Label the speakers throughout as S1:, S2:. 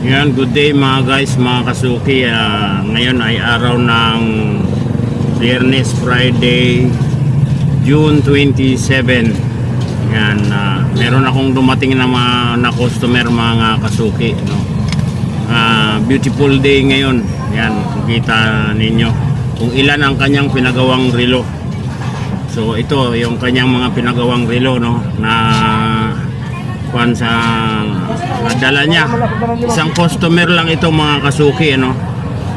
S1: Yan, good day mga guys, mga kasuki. Ah, ngayon ay araw ng Biyernes, Friday, June 27. Yan, ah, meron akong dumating na mga na customer mga kasuki. No? Ah, beautiful day ngayon. Yan, kukita ninyo kung ilan ang kanyang pinagawang relo. So ito yung kanyang mga pinagawang relo no na kuan sa nadala niya. Isang customer lang ito mga kasuki ano.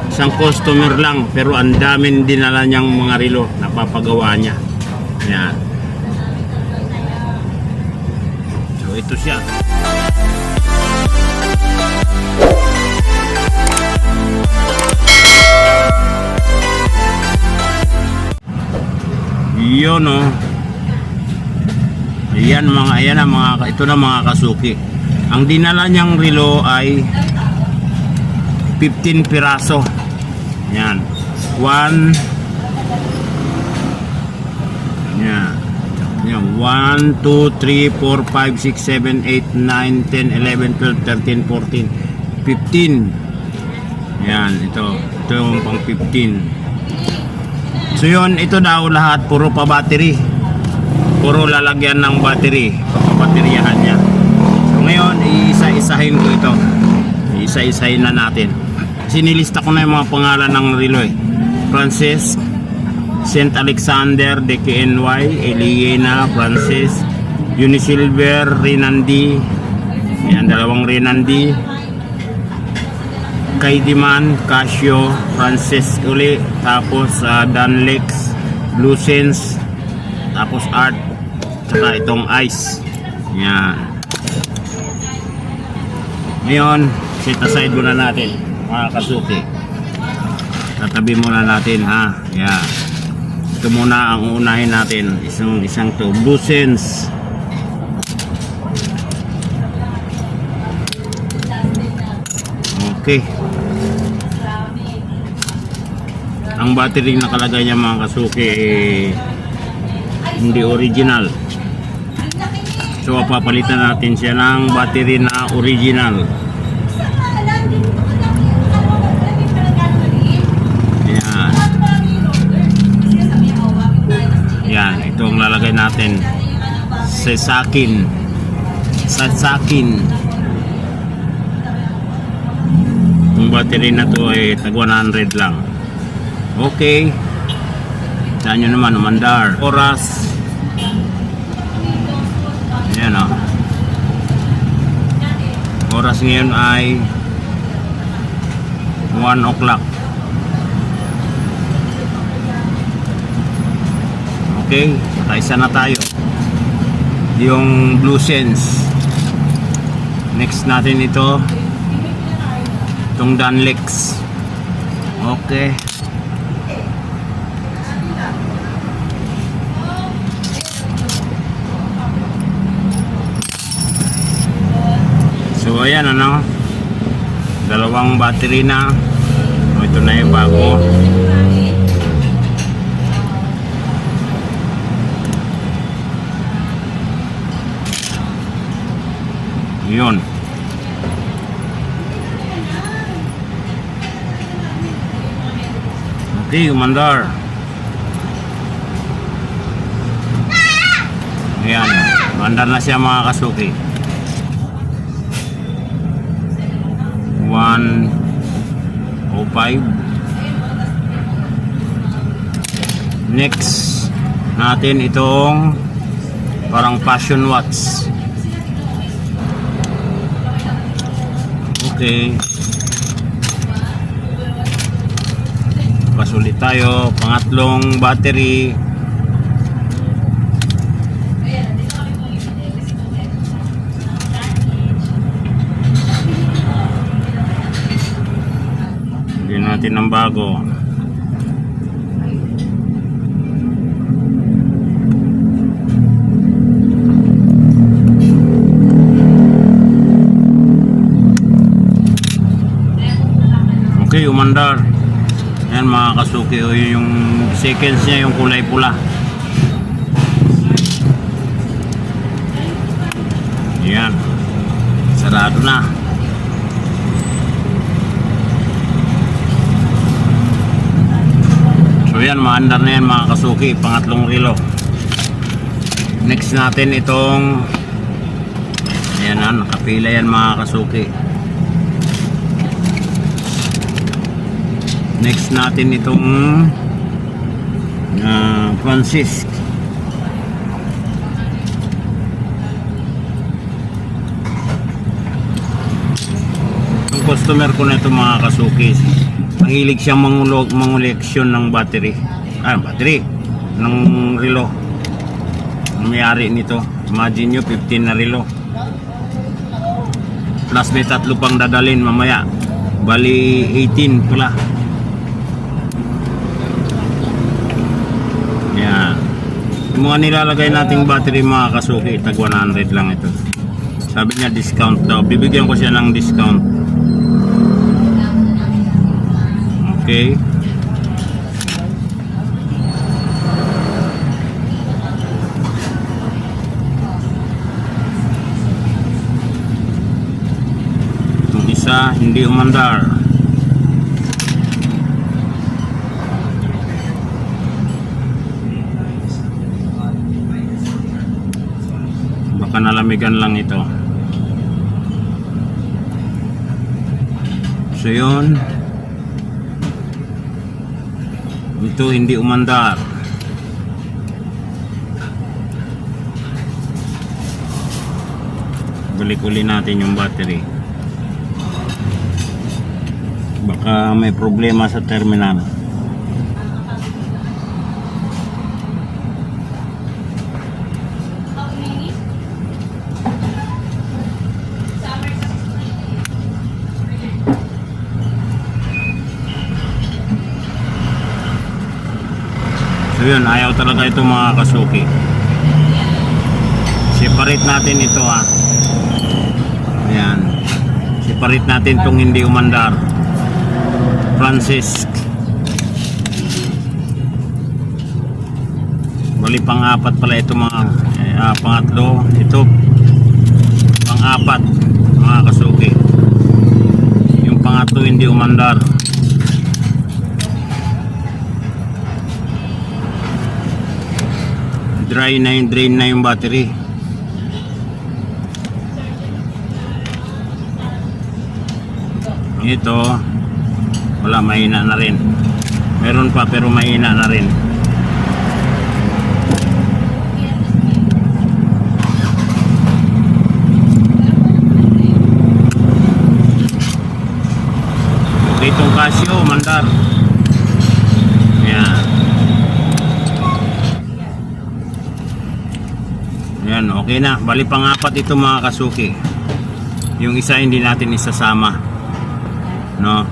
S1: Isang customer lang pero ang daming dinala niyang mga relo na papagawa niya. Yan. So ito siya. Yun oh. Ayan mga ayan ang mga ito na mga kasuki. Ang dinala niyang relo ay 15 piraso. Yan. 1 Yan. Yan. 1, 2, 3, 4, 5, 6, 7, 8, 9, 10, 11, 12, 13, 14, 15. Yan. Ito. Ito yung pang 15. So yun, ito daw lahat puro pa battery. Puro lalagyan ng battery. Papabateryahan niya. So ngayon, iisa-isahin ko ito. Iisa-isahin na natin. Sinilista ko na yung mga pangalan ng relo eh. Francis, St. Alexander, DKNY, Eliena, Francis, Unisilver, Rinandi, yan, dalawang Rinandi, Kaidiman, Casio, Francis uli, tapos uh, Danlex, Lucens, tapos Art, tsaka itong Ice. Yan. Ngayon, set aside muna natin, mga kasuki. Tatabi muna natin ha. Yan. Ito muna ang unahin natin. Isang, isang to. Lucens. Okay. Ang battery na nakalagay niya mga kasuki eh, hindi original. So papalitan natin siya ng battery na original. Yan. Yan, ito ang lalagay natin. Sa sakin. Sa sakin. Yung battery na to ay tag 100 lang. Okay. Saan nyo naman, umandar. Oras. Ayan o. Oras ngayon ay 1 o'clock. Okay, nakaisa na tayo. Yung Blue Sense. Next natin ito. Itong Danlex. Okay. So ayan ano. Dalawang battery na. O, ito na yung bago. Yun. Okay, umandar. Ayan, umandar na siya mga kasuki. 105 Next natin itong parang passion watch. Okay. Pasulit tayo. Pangatlong battery. Natin ng bago. Okay, umandar. Yan mga kasuki, o yung seconds niya yung kulay pula. Yan. Sarado na. Yan, maandar na yan mga kasuki, pangatlong relo. Next natin itong Ayan na, nakapila yan mga kasuki. Next natin itong ah, Francis. Yung customer ko na ito mga kasuki, mahilig siyang mangulog, manguleksyon ng battery. Ah, battery. Ng relo. Ang may-ari nito. Imagine nyo, 15 na relo. Plus may tatlo pang dadalhin mamaya. Bali 18 pula. Yan. Yung mga nilalagay nating battery mga kasuki, tag 100 lang ito. Sabi niya discount daw. Bibigyan ko siya ng discount. Okay. Yung isa hindi umandar. Baka nalamigan lang ito. So yun. Ito hindi umandar. Balik uli natin yung battery. Baka may problema sa terminal. So yun, ayaw talaga ito mga kasuki. Separate natin ito ha. Ayan. Separate natin itong hindi umandar. Francis. Bali pang-apat pala ito mga ah, pangatlo. Ito pang-apat mga kasuki. Yung pangatlo hindi umandar. Dry na yung drain na yung battery. Ito wala mahina na rin. Meron pa pero mahina na rin. Itong Casio, mandar. Yan. Yan, okay na. Bali pangapat ito mga kasuki. Yung isa hindi natin isasama. No?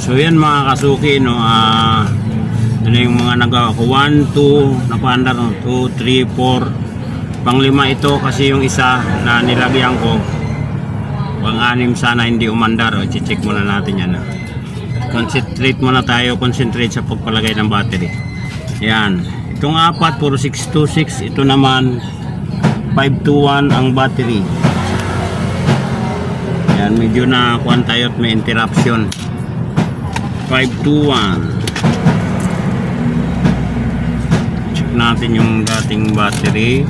S1: So yan mga kasuki, no, ah, ano yung mga nagawa ko, 1, 2, napaandar, no, 2, 3, 4, panglima ito kasi yung isa na nilagyan ko, pang anim sana hindi umandar, o, check muna natin yan. Concentrate muna tayo, concentrate sa pagpalagay ng battery. Yan, itong apat, puro 626, ito naman, 521 ang battery. Yan, medyo na kuhan tayo at may interruption. 521 check natin yung dating battery.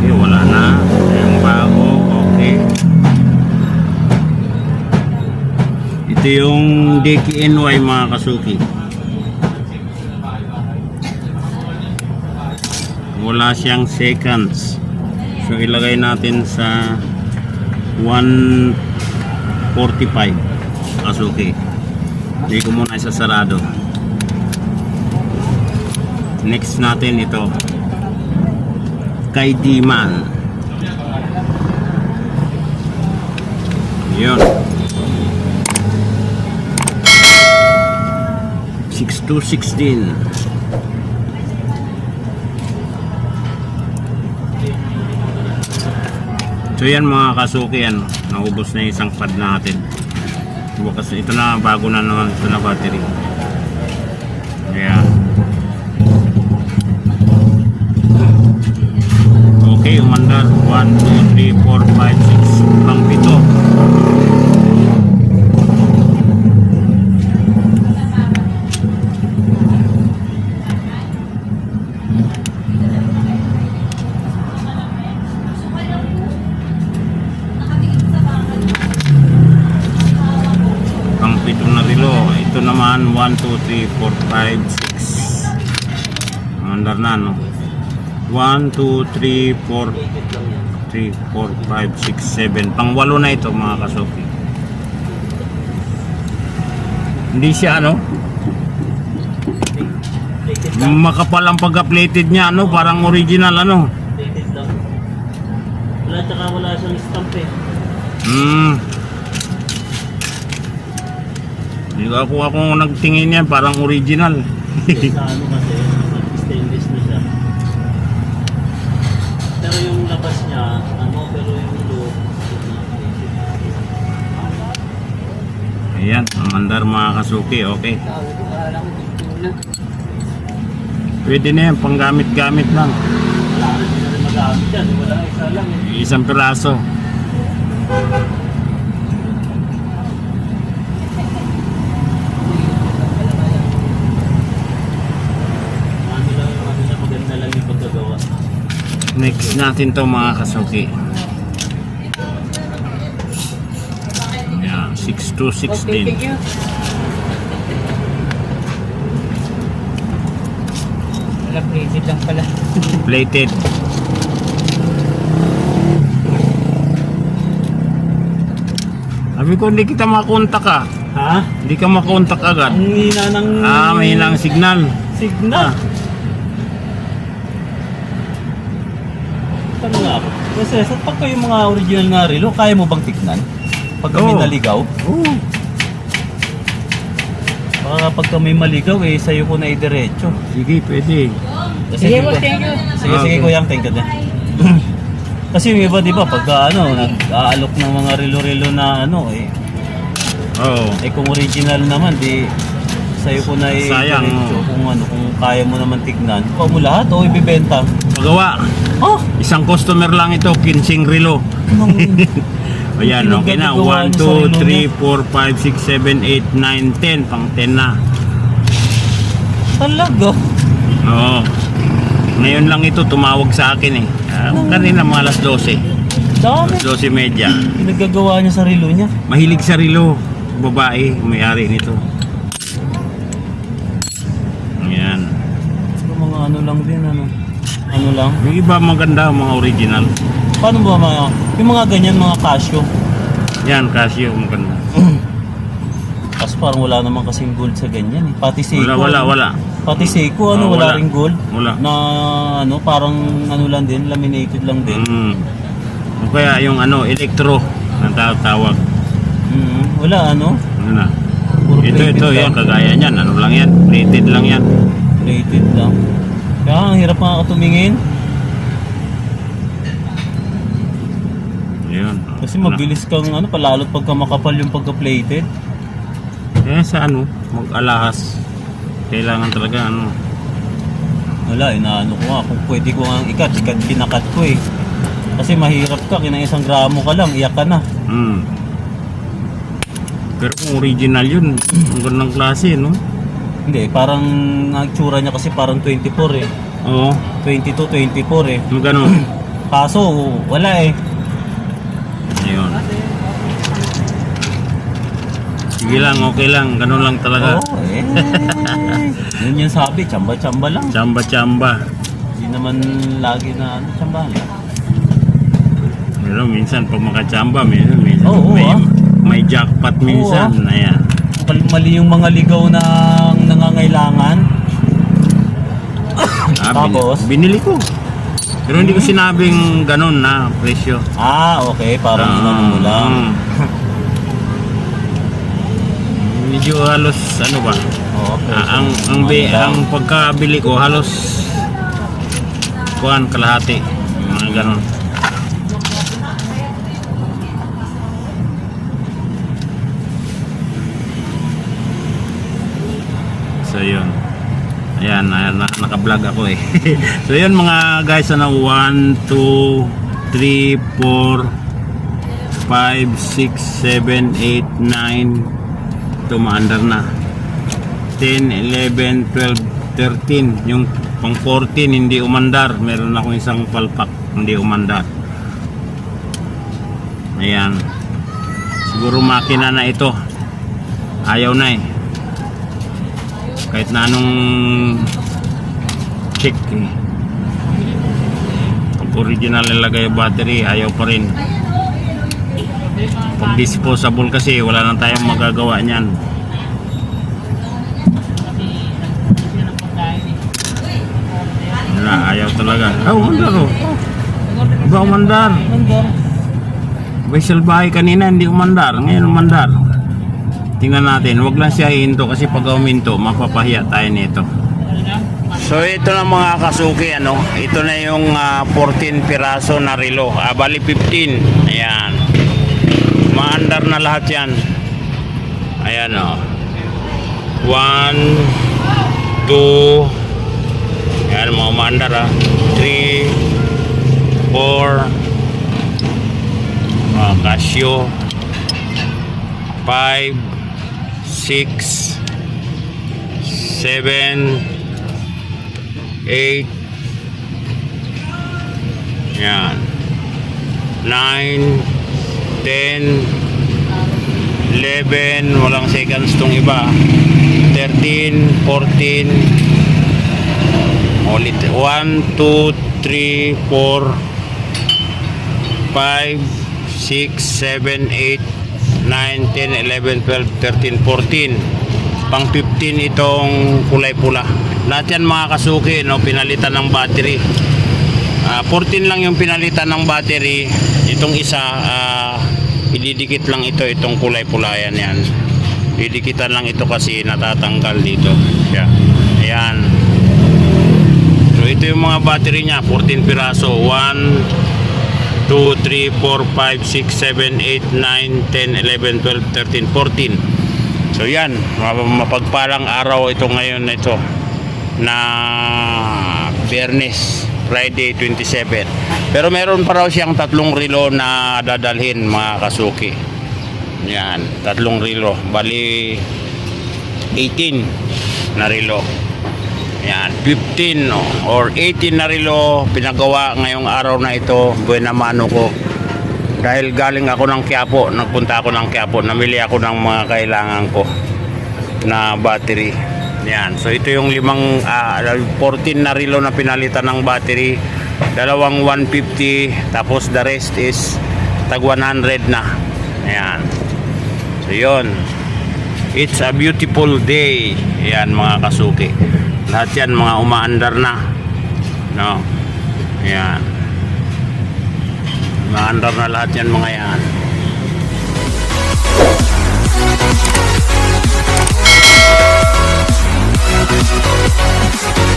S1: Okay wala na. Yung bago okay. Ito yung DKNY mga kasuki wala siyang seconds. So ilagay natin sa 145 Kasuki hindi ko muna isasarado. Next natin ito. Kay Diman. Yun. 6216 So yan mga kasuki yan, naubos na yung isang pad natin. Bukas ito na bago na naman ito na battery. Kaya Okay, umandar. 1, 2, 3, 4, 5, 6 pang pito 1, 1, 2, 3, 4, 5, 6. Under na, no? 1, 2, 3, 4, 3, 4, 5, 6, 7. Pang walo na ito, mga kasuki. Hindi siya, ano? Makapal ang pagka-plated niya, ano? Parang original, ano?
S2: Plated. Wala tsaka wala siyang stamp eh.
S1: Hmm. Hindi ko ako, ako nagtingin yan, parang original.
S2: sa ano kasi, stainless na siya. Pero yung labas niya, ano, pero yung loob,
S1: Ayan, ang andar mga kasuki, okay. Pwede na yan, panggamit-gamit lang.
S2: wala hindi na rin magamit yan. Wala isa lang eh.
S1: Isang piraso.
S2: Ano lang yung ano niya, maganda lang yung pagkagawa.
S1: Next natin to mga kasuki. Ayan, 6 din.
S3: Wala plated lang pala.
S1: Plated. Sabi ko, hindi kita makontak ah.
S2: Ha?
S1: Hindi ka makontak agad.
S2: Ang hina ng...
S1: Ah, may hilang signal.
S2: Signal.
S1: Ah.
S2: Ano nga ako? Kasi sa pagka yung mga original nga relo, kaya mo bang tignan? Pag may
S1: Oo.
S2: naligaw?
S1: Oo.
S2: Baka pagka may maligaw eh, sa'yo ko na idiretso.
S1: Sige, pwede.
S3: Sige, boss, thank you.
S2: Sige, sige
S1: Okay.
S2: kuya, thank you din. Kasi yung iba, di ba, pagka ano, nag-aalok ng mga relo-relo na ano, eh,
S1: Oo.
S2: eh kung original naman, di sa'yo ko na
S1: Sayang,
S2: i-diretso.
S1: oo.
S2: Kung ano, kung kaya mo naman tignan, kuha mo lahat o ibibenta.
S1: Magawa.
S2: Oh!
S1: Isang customer lang ito, kinsing relo. Ayan, okay na.
S2: Pinagagawa
S1: 1,
S2: niya sa
S1: 2,
S2: relo
S1: 3, 4, 5, 6, 7, 8, 9, 10. Pang 10 na.
S2: Talaga?
S1: Oo. Ngayon lang ito tumawag sa akin eh. Ah, kanina mga alas 12.
S2: Dami.
S1: Alas 12 media.
S2: Pinagagawa niya sa relo niya.
S1: Mahilig sa relo. Babae, may-ari nito.
S2: Ano lang din, ano. Ano lang.
S1: Yung iba maganda, mga original.
S2: Paano ba mga, yung mga ganyan, mga Casio.
S1: Yan, Casio, maganda.
S2: Kasi parang wala naman kasing gold sa ganyan eh. Pati Seiko.
S1: Wala, wala,
S2: ano?
S1: wala.
S2: Pati Seiko, ano,
S1: Oh,
S2: wala,
S1: wala.
S2: ring gold.
S1: Wala.
S2: Na, ano, parang ano lang din, laminated lang din.
S1: Mm. O kaya yung ano, electro, ang tatawag.
S2: Mm, wala, ano.
S1: Ano na?
S2: Puro
S1: Ito, ito,
S2: lang.
S1: yan, kagaya niyan. Ano lang yan? Plated lang yan.
S2: Plated lang. Kaya ang hirap nga tumingin.
S1: Ayun.
S2: Kasi mabilis kang, ano, palalot pagka makapal yung pagka-plated.
S1: Kaya sa ano, mag-alahas. Kailangan talaga ano.
S2: Wala, inaano ko nga. Kung pwede ko nga ikat, ikat, kinakat ko eh. Kasi mahirap ka, kinang isang gramo ka lang, iyak ka na.
S1: Mm. Pero kung original yun, ang gandang klase, no?
S2: Hindi, parang ang tsura niya kasi parang 24 eh.
S1: Oo,
S2: 22, 24 eh.
S1: yung ganun.
S2: Kaso, wala eh.
S1: Ayun. Sige lang, okay lang. Ganun lang talaga.
S2: Oo eh. Yun yung sabi, tsamba-tsamba lang.
S1: Chamba-chamba.
S2: Hindi naman lagi na ano, tsamba lang.
S1: Pero minsan pag makachamba, minsan, minsan
S2: Oo,
S1: may,
S2: ah.
S1: may jackpot minsan. Ayan.
S2: Mali, mali yung mga ligaw na
S1: Ah,
S2: Tapos?
S1: bin- binili ko. Pero hindi ko sinabing ganun na presyo.
S2: Ah, okay. Parang
S1: Ah,
S2: inano mo lang.
S1: mm. Medyo halos ano ba?
S2: Oo, okay.
S1: Ah, ang ang, bi, ang pagkabili ko halos kuan kalahati. Mga ganun. So yun. Ayan, ayan na, naka-vlog ako eh. so yun mga guys, ano, 1, 2, 3, 4, 5, 6, 7, 8, 9, tumaandar na. 10, 11, 12, 13. Yung pang 14 hindi umandar. Meron akong isang palpak hindi umandar. Ayan. Siguro makina na ito. Ayaw na eh. Kahit na anong check eh. Original nilagay yung battery, ayaw pa rin. Pag disposable kasi, wala na tayong magagawa niyan. Wala, ayaw talaga. Oh, umandar oh. Ba umandar? May salbahay kanina, hindi umandar. Ngayon umandar. Tingnan natin, wag lang siya hihinto kasi pag uminto, mapapahiya tayo nito. So ito na mga kasuki, ano, ito na yung ah, 14 piraso na relo. Ah, bali 15. Ayan. Maandar na lahat yan. Ayan o. 1, 2, Ayan mga maandar ah. 3, 4, mga Casio, 5, 6, 7, 8 yan. 9 10 11 walang seconds tong iba. 13 14 ulit. 1 2 3 4 5 6 7 8 9 10 11 12 13 14 pang 15 itong kulay pula. Lahat yan mga kasuki no, pinalitan ng battery. Ah, 14 lang yung pinalitan ng battery. Itong isa ah, ididikit lang ito itong kulay pula yan yan didikitan lang ito kasi natatanggal dito. Yeah. ayan. So ito yung mga battery niya 14 piraso. 1 2, 3, 4, 5, 6, 7, 8, 9, 10, 11, 12, 13, 14 So yan, map- mapagpalang araw ito ngayon na ito na Biyernes, Friday 27. Pero meron pa raw siyang tatlong relo na dadalhin mga kasuki. Yan, tatlong relo. Bali 18 na relo. Yan, 15 no, or 18 na relo pinagawa ngayong araw na ito, buena mano ko. Dahil galing ako ng Quiapo, nagpunta ako ng Quiapo, namili ako ng mga kailangan ko na battery. Yan, so ito yung limang, ah, 14 na relo na pinalitan ng battery. Dalawang 150, tapos the rest is tag 100 na. Ayan. So yun. It's a beautiful day. Yan mga kasuki. Lahat yan mga umaandar na. No. Yan. Maandar na lahat yan mga yan. We'll